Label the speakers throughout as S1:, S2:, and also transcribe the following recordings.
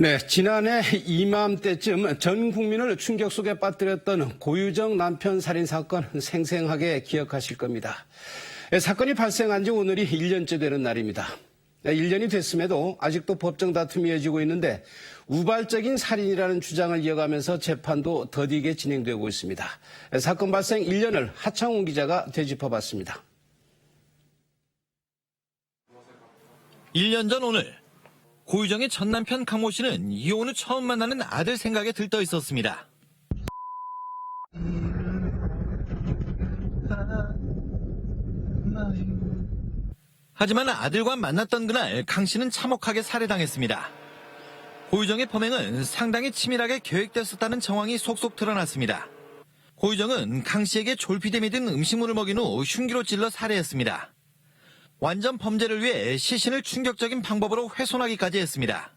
S1: 네, 지난해 이맘때쯤 전 국민을 충격 속에 빠뜨렸던 고유정 남편 살인 사건 생생하게 기억하실 겁니다. 예, 사건이 발생한 지 오늘이 1년째 되는 날입니다. 1년이 됐음에도 아직도 법정 다툼이 이어지고 있는데 우발적인 살인이라는 주장을 이어가면서 재판도 더디게 진행되고 있습니다. 예, 사건 발생 1년을 하창훈 기자가 되짚어봤습니다.
S2: 1년 전 오늘 고유정의 전 남편 강모 씨는 이혼 후 처음 만나는 아들 생각에 들떠 있었습니다. 하지만 아들과 만났던 그날 강 씨는 참혹하게 살해당했습니다. 고유정의 범행은 상당히 치밀하게 계획됐었다는 정황이 속속 드러났습니다. 고유정은 강 씨에게 졸피뎀이 든 음식물을 먹인 후 흉기로 찔러 살해했습니다. 완전 범죄를 위해 시신을 충격적인 방법으로 훼손하기까지 했습니다.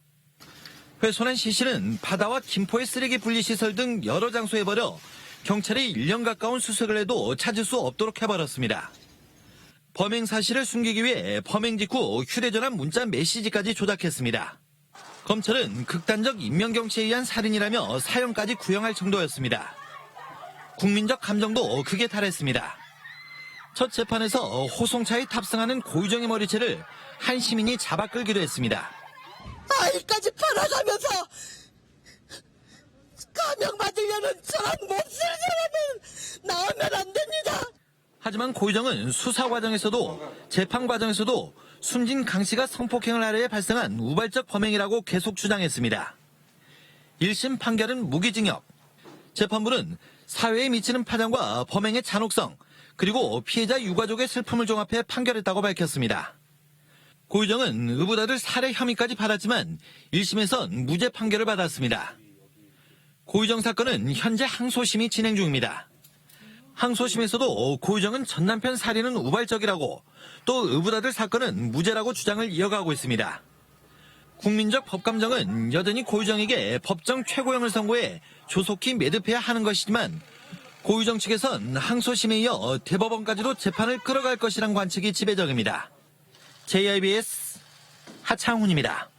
S2: 훼손한 시신은 바다와 김포의 쓰레기 분리시설 등 여러 장소에 버려 경찰이 1년 가까운 수색을 해도 찾을 수 없도록 해버렸습니다. 범행 사실을 숨기기 위해 범행 직후 휴대전화 문자 메시지까지 조작했습니다. 검찰은 극단적 인명경치에 의한 살인이라며 사형까지 구형할 정도였습니다. 국민적 감정도 극에 달했습니다. 첫 재판에서 호송차에 탑승하는 고유정의 머리채를 한 시민이 잡아 끌기도 했습니다.
S3: 아이까지 팔아가면서 감형 받으려는 저런 몹쓸 사람은 나오면 안 됩니다.
S2: 하지만 고유정은 수사 과정에서도 재판 과정에서도 숨진 강 씨가 성폭행을 하려 해 발생한 우발적 범행이라고 계속 주장했습니다. 1심 판결은 무기징역. 재판부는 사회에 미치는 파장과 범행의 잔혹성, 그리고 피해자 유가족의 슬픔을 종합해 판결했다고 밝혔습니다. 고유정은 의붓아들 살해 혐의까지 받았지만 1심에선 무죄 판결을 받았습니다. 고유정 사건은 현재 항소심이 진행 중입니다. 항소심에서도 고유정은 전 남편 살인은 우발적이라고 또 의붓아들 사건은 무죄라고 주장을 이어가고 있습니다. 국민적 법감정은 여전히 고유정에게 법정 최고형을 선고해 조속히 매듭해야 하는 것이지만 고유정 측에선 항소심에 이어 대법원까지도 재판을 끌어갈 것이란 관측이 지배적입니다. JIBS 하창훈입니다.